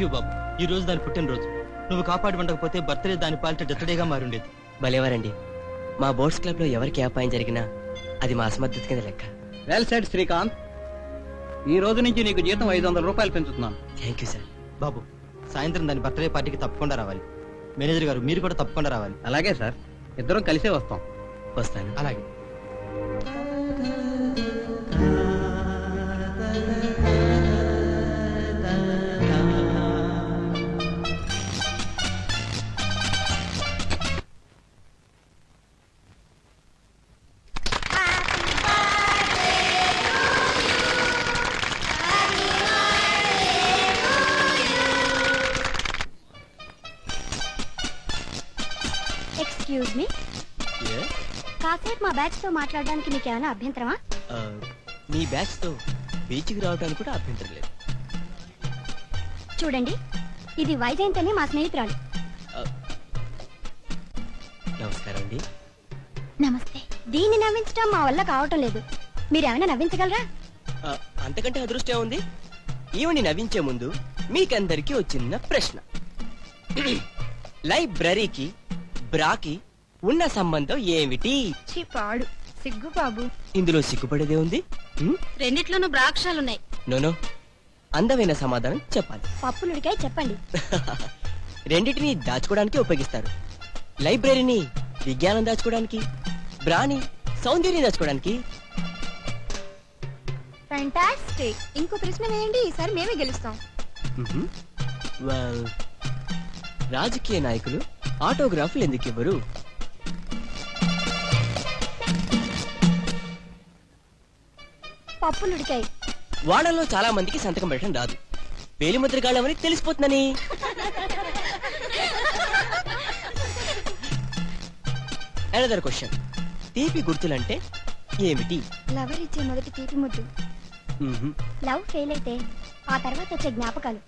Thank you బాబు. ఈ రోజు దాని పుట్టినరోజు. నువ్వు కాపాడి ఉండకపోతే బర్త్డే దాని పాలిట డెత్తడేగా మారుండేది. భలేవారండి. మా బోట్స్ క్లబ్లో ఎవరికి అపాయం జరిగినా అది మా అసమర్థత కింద లెక్క. Well said Srikanth. ఈ రోజు నుంచి నీకు జీతం ఐదు వందల రూపాయలు పెంచుతున్నాను. Thank you sir. బాబు సాయంత్రం దాని బర్త్డే పార్టీకి తప్పకుండా రావాలి. మేనేజర్ గారు మీరు కూడా తప్పకుండా రావాలి. అలాగే సార్. ఇద్దరం కలిసే వస్తాం. వస్తాను. అలాగే. మా బ్యాచ్తో మాట్లాడడానికి మీకు ఏమైనా అభ్యంతరమా మీ బ్యాచ్తో బీచ్కి రావడానికి కూడా అభ్యంతరం లేదు. చూడండి ఇది వైజయంత్ అని మా స్నేహితురాలు. నమస్కారం అండి. నమస్తే. దీన్ని నవ్వించడం మా వల్ల కావటం లేదు. మీరేమైనా నవ్వించగలరా? ఆ, అంతకంటే అదృష్టం ఉంది ఈవిని నవ్వించే ముందు మీకందరికీ ఒక చిన్న ప్రశ్న. లైబ్రరీకి బ్రాకి ఉన్న సంబంధం ఏమిటి? పాడు. సిగ్గు బాబు. ఇందులో సిగ్గుపడేదే ఉంది? ఉం? రెండిట్లోనూ బ్రాక్షాలున్నాయి నోనో అందమైన సమాధానం చెప్పాలి. పప్పులుడికాయ చెప్పండి. రెండిటిని దాచుకోవడానికి ఉపయోగిస్తారు. లైబ్రరీని విజ్ఞానం దాచుకోవడానికి బ్రాని సౌందర్యం దాచుకోవడానికి. ఫ్యాంటాస్టిక్ ఇంకో ప్రశ్న వేయండి ఈసారి మేమే గెలుస్తాం. మ్హూ. వెల్, రాజకీయ నాయకులు ఆటోగ్రాఫ్లు ఎందుకు ఇవ్వరు? పప్పులుడికాయ వాళ్ళలో చాలా మందికి సంతకం పెట్టడం రాదు. వేలిముద్రగాళ్ళమని తెలిసిపోతుందని. అనదర్ క్వశ్చన్ తీపి గుర్తులంటే ఏమిటి? లవర్ ఇచ్చే మొదటి తీపి ముద్దు. లవ్ ఫెయిల్ అయితే ఆ తర్వాత వచ్చే జ్ఞాపకాలు.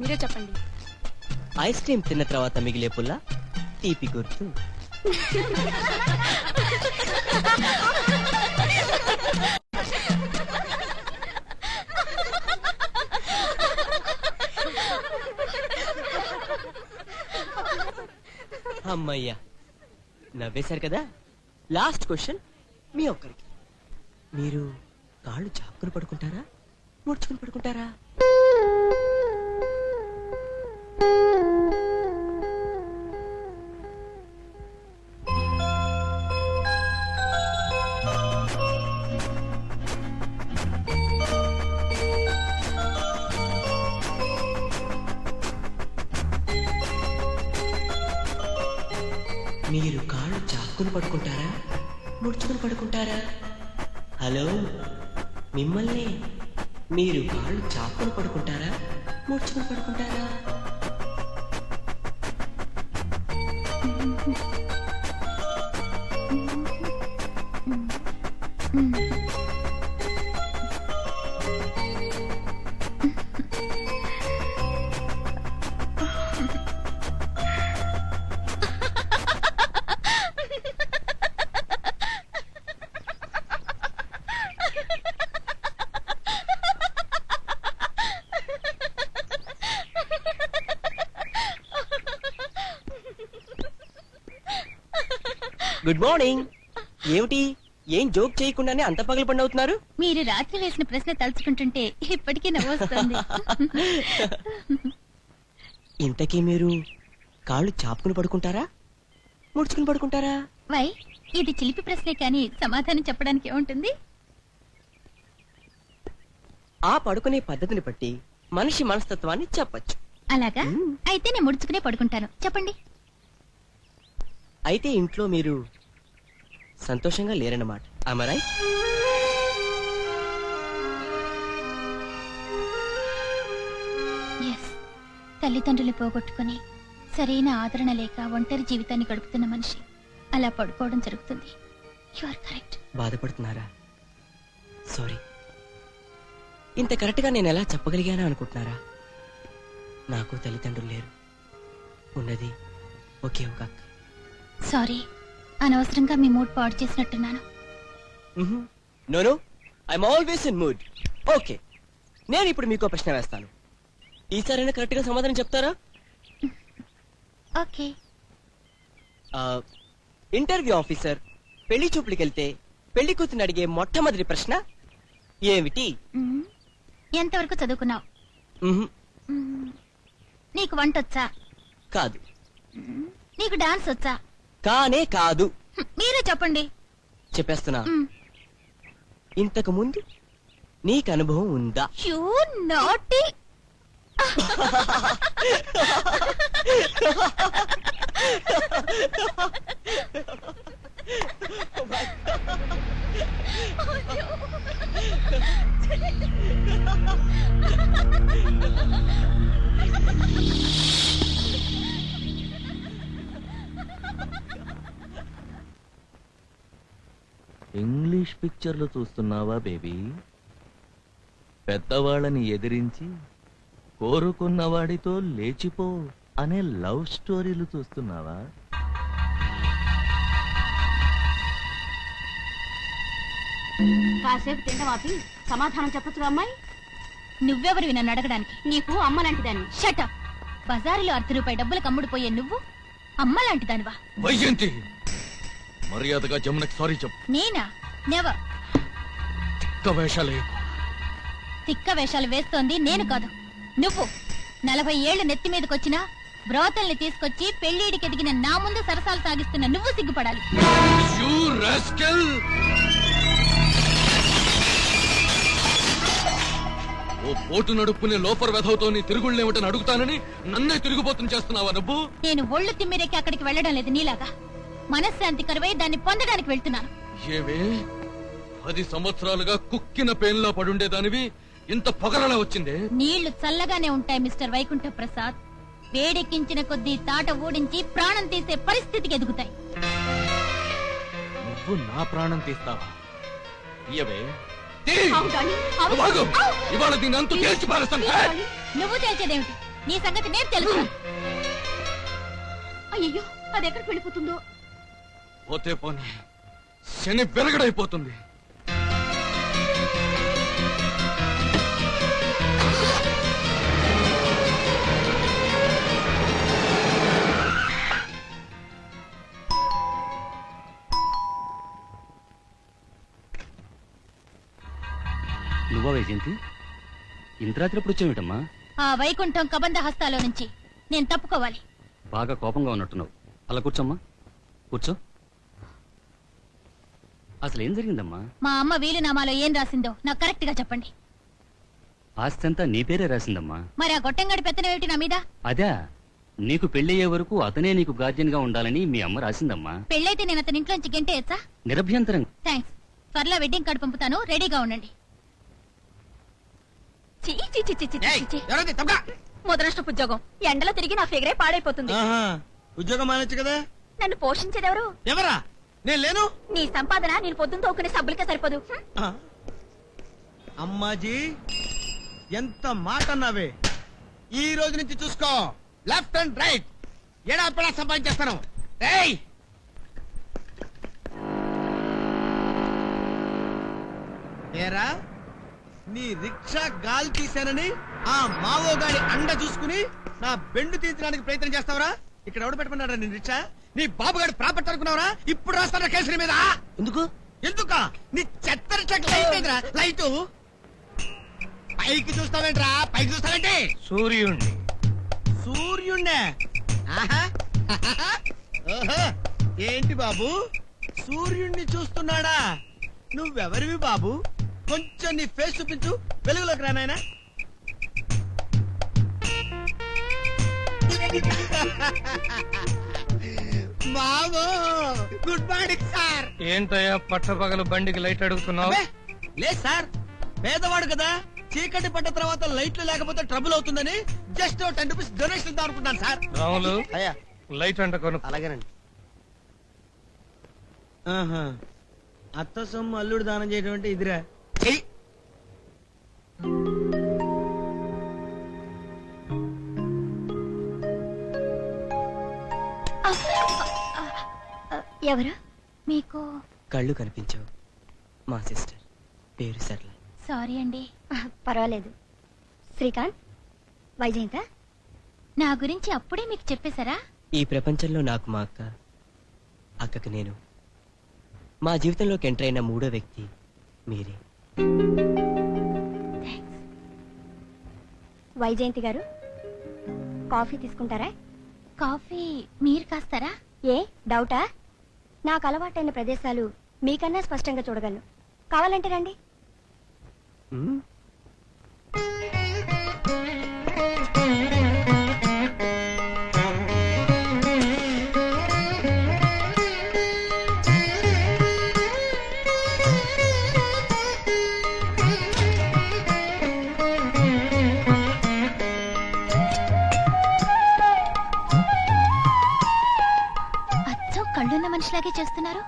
మీరే చెప్పండి. ఐస్ క్రీమ్ తిన్న తర్వాత మిగిలే పుల్ల తీపి గుర్తు. అమ్మయ్యా నవ్వేశారు కదా? లాస్ట్ క్వశ్చన్ మీ ఒక్కరికి. మీరు కాళ్ళు చాపుకుని పడుకుంటారా? ముడుచుకుని పడుకుంటారా? ముడుచుకుని పడుకుంటారా? హలో మిమ్మల్ని మీరు కాళ్ళు చాక్కుని పడుకుంటారా? ముడుచుకుని పడుకుంటారా? గుడ్ మార్నింగ్ ఏమిటి? ఏం జోక్ చేయకుండానే అంత పగలు పండు అవుతున్నారు మీరు రాత్రి వేసిన ప్రశ్న తలుచుకుంటుంటే ఇప్పటికీ నవ్వొస్తుంది. ఇంతకీ మీరు కాళ్ళు చాపుకుని పడుకుంటారా? ముడుచుకుని పడుకుంటారా? వై ఇది చిలిపి ప్రశ్నే కానీ సమాధానం చెప్పడానికి ఏముంటుంది? ఆ పడుకునే పద్ధతిని బట్టి మనిషి మనస్తత్వాన్ని చెప్పచ్చు. అలాగా? అయితే నేను ముడుచుకునే పడుకుంటాను. చెప్పండి. అయితే ఇంట్లో మీరు సంతోషంగా లేరన్నమాట. అమరాయ్ ఎస్ తల్లిదండ్రులు పోగొట్టుకుని సరైన ఆదరణ లేక ఒంటరి జీవితాన్ని గడుపుతున్న మనిషి అలా పడుకోవడం జరుగుతుంది. యు ఆర్ కరెక్ట్ బాధపడుతున్నారా? సారీ ఇంత కరెక్ట్గా నేను ఎలా చెప్పగలిగానా అనుకుంటున్నారా? నాకు తల్లిదండ్రులు లేరు. ఉన్నది ఒకే ఒక అక్క. సారీ. అనవసరంగా మీ మూడ్ పాడు చేసినట్టున్నాను. No I'm always in mood okay నేను ఇప్పుడు మీకు ప్రశ్న వేస్తాను. ఈసారైనా కరెక్ట్గా సమాధానం చెప్తారా? ఓకే. ఇంటర్వ్యూ ఆఫీసర్ పెళ్ళి చూపులకి వెళ్తే పెళ్ళి కూతుని అడిగే మొట్టమొదటి ప్రశ్న ఏమిటి. ఎంతవరకు చదువుకున్నావు? మ్హూ. నీకు వంట వచ్చా కాదు. నీకు డాన్స్ వచ్చా? కానే కాదు. మీరే చెప్పండి. చెప్పేస్తున్నా. ఇంతకు ముందు నీకు అనుభవం ఉందా? You naughty. ఇంగ్లీష్ పిక్చర్లు చూస్తున్నావా బేబీ? పెద్దవాళ్ళని ఎదిరించి కోరుకున్న వాడితో లేచిపో అనే లవ్ స్టోరీలు చూస్తున్నావా? కాసేపు తిండం ఆపి సమాధానం చెప్పొచ్చుగా అమ్మాయి? నువ్వెవరివి నన్ను అడగడానికి? నీకు అమ్మ లాంటిదాన్ని షట బజారులో అర్ధ రూపాయి డబ్బులకు అమ్ముడుపోయే నువ్వు అమ్మ లాంటి దానివా వైజయంతి మర్యాదగా జమునకి సారీ చెప్పు. నేనా? నెవర్ ఒక్క వేషాలే తిక్క వేషాలు వేస్తోంది నేను కాదు. నువ్వు నలభై ఏళ్ళు నెత్తి మీదకొచ్చినా బ్రోతల్ని తీసుకొచ్చి పెళ్ళిడికి ఎదిగిన నా ముందు సరసాలు సాగిస్తున్న నువ్వు సిగ్గుపడాలి. ఓ పోటు నడుపుకునే లోఫర్ వెధవుతో నీ తిరుగుళ్ళేమిటని అడుగుతానని నన్నే తిరుగుబోతుని చేస్తున్నావా నువ్వు? నేను ఒళ్ళు తిమ్మిరెక్కి అక్కడికి వెళ్ళడం లేదు నీలాగా. మనశ్శాంతి కరువై దాన్ని పొందడానికి వెళ్తున్నాను. ఏమే? పది సంవత్సరాలుగా కుక్కిన పేన్లా పడుండేదానివి ఇంత పొగరలా వచ్చిందే? నీళ్ళు చల్లగానే ఉంటాయి మిస్టర్ వైకుంఠ ప్రసాద్ వేడెక్కించిన కొద్దీ తాట ఓడించి ప్రాణం తీసే పరిస్థితికి ఎదుగుతాయి. నువ్వు నా ప్రాణం తీస్తావా? ఇయవే! ఇవాళ దీని అంతు తేల్చి పారేస్తాను. నువ్వు తేల్చేదేమిటి? నీ సంగతి నేను తెలుసు అయ్యో అది ఎక్కడికి వెళ్ళిపోతుందో? పోతే పోనీ శని బెరగడైపోతుంది నువ్వా వైజయంతి? ఇంత రాత్రి ఎప్పుడు వచ్చావేటమ్మా? ఆ వైకుంఠం కబంధ హస్తాలో నుంచి. నేను తప్పుకోవాలి. బాగా కోపంగా ఉన్నట్టున్నావు. అలా కూర్చోమ్మా. కూర్చో. అసలు ఏం జరిగిందమ్మా? మా అమ్మ వీలునామాలో ఏం రాసిందో నాకు కరెక్ట్గా చెప్పండి. ఆస్తి అంతా నీ పేరే రాసిందమ్మా. మరి ఆ గొట్టంగడి పెత్తనం ఏమిటి నా మీద? అదే నీకు పెళ్ళయ్యే వరకు అతనే నీకు గార్జియన్గా ఉండాలని మీ అమ్మ రాసిందమ్మా. పెళ్ళైతే నేను అతని ఇంట్లోంచి గెంటేయచ్చా? నిరభ్యంతరం థ్యాంక్స్. త్వరలో వెడ్డింగ్ కార్డు పంపుతాను రెడీగా ఉండండి. చీ, చీ, చీ, చీ, చీ, చీ, చీ. ముద్రనష్టపు ఉద్యోగం. ఎండలో తిరిగి నా ఫిగరే పాడైపోతుంది. ఆహా ఉద్యోగం మానొచ్చు కదా? నన్ను పోషించేదెవరు? ఎవరా? నేను లేను? నీ సంపాదన నేను పొద్దున్న తోకునే సబ్బులకే సరిపోదు. అమ్మాజీ ఎంత మాట అన్నావే? ఈ రోజు నుంచి చూసుకో. Left and right. ఎడా పెడా సంపాదించేస్తాను? ఏయ్! ఏరా నీ రిక్షా గాలి తీశానని ఆ మావోగాడి అండ చూసుకుని నా బెండు తీర్చడానికి ప్రయత్నం చేస్తావరా? ఇక్కడ ఎవడు పెట్టుకున్నాడా నీ రిక్షా? నీ బాబుగాడి ప్రాపర్టీ అనుకున్నావరా? ఇప్పుడు రాస్తారా కేసుల మీద? ఎందుకు? ఎందుకా? నీ చెత్త రిక్షాకి లైట్ ఏదిరా లైటు. పైకి చూస్తావేంట్రా? పైకి చూస్తావేంటి? సూర్యుణ్ణి. సూర్యుణ్ణే? ఆహా. ఓహో. ఏంటి బాబు? సూర్యుణ్ణి చూస్తున్నాడా? నువ్వెవరివి బాబు? కొంచెం నీ ఫేస్ చూపించు. వెలుగులోకి రానాయనా బాబు గుడ్ మార్నింగ్ సార్ ఏంటయ్యా పట్టపగలు బండికి లైట్ అడుగుతున్నావు? లేదు సార్ పేదవాడు కదా చీకటి పడ్డ తర్వాత లైట్లు లేకపోతే ట్రబుల్ అవుతుందని జస్ట్ టెన్ రూపీస్ డొనేషన్ ఇద్దాం అనుకుంటున్నాను సార్ రాములు అయ్యా. లైట్ అంట కొను. అలాగేనండి. అత్త సొమ్ము అల్లుడు దానం చేయడం అంటే ఇదిరా. చెయ్యి. ఎవరు? మీకు? కళ్ళు కనిపించవు. మా సిస్టర్. పేరు సర్ల సారీ అండి. పర్వాలేదు. శ్రీకాంత్ వైజయంత? నా గురించి అప్పుడే మీకు చెప్పేశారా? ఈ ప్రపంచంలో నాకు మా అక్క అక్కకి నేను. మా జీవితంలోకి ఎంటర్ అయిన మూడో వ్యక్తి మీరే. వైజయంతి గారు కాఫీ తీసుకుంటారా? కాఫీ మీరు కాస్తారా? ఏ డౌటా? నాకు అలవాటైన ప్రదేశాలు మీకన్నా స్పష్టంగా చూడగలను. కావాలంటే రండి. మనిషిలాగే చేస్తున్నారు?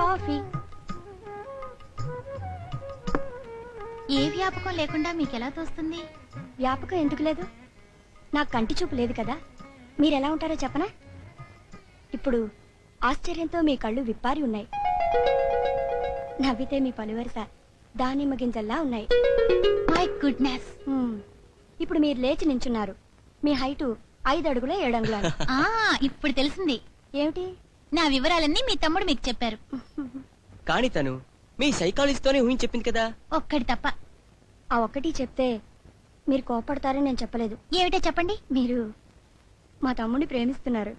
కాఫీ. ఏ వ్యాపకం లేకుండా మీకు ఎలా తోస్తుంది? వ్యాపకం ఎందుకు లేదు? నాకు కంటి చూపు లేదు కదా. మీరు ఎలా ఉంటారో చెప్పనా? ఇప్పుడు ఆశ్చర్యంతో మీ కళ్ళు విప్పారి ఉన్నాయి. నవ్వితే మీ పలువరస దానిమ్మ గింజల్లా ఉన్నాయి. My goodness. ఇప్పుడు మీరు లేచి నించున్నారు. మీ హైటు ఐదు అడుగుల ఏడు అంగుళాలు. ఆ ఇప్పుడు తెలిసింది. ఏమిటి? నా వివరాలన్నీ మీ తమ్ముడు మీకు చెప్పారు. కానీ తను మీ సైకాలజిస్ట్తోనే ఊహించి చెప్పింది కదా? ఒక్కడి తప్ప. ఆ ఒక్కటి చెప్తే మీరు కోపడతారని నేను చెప్పలేదు. ఏమిటో చెప్పండి. మీరు మా తమ్ముడిని ప్రేమిస్తున్నారు.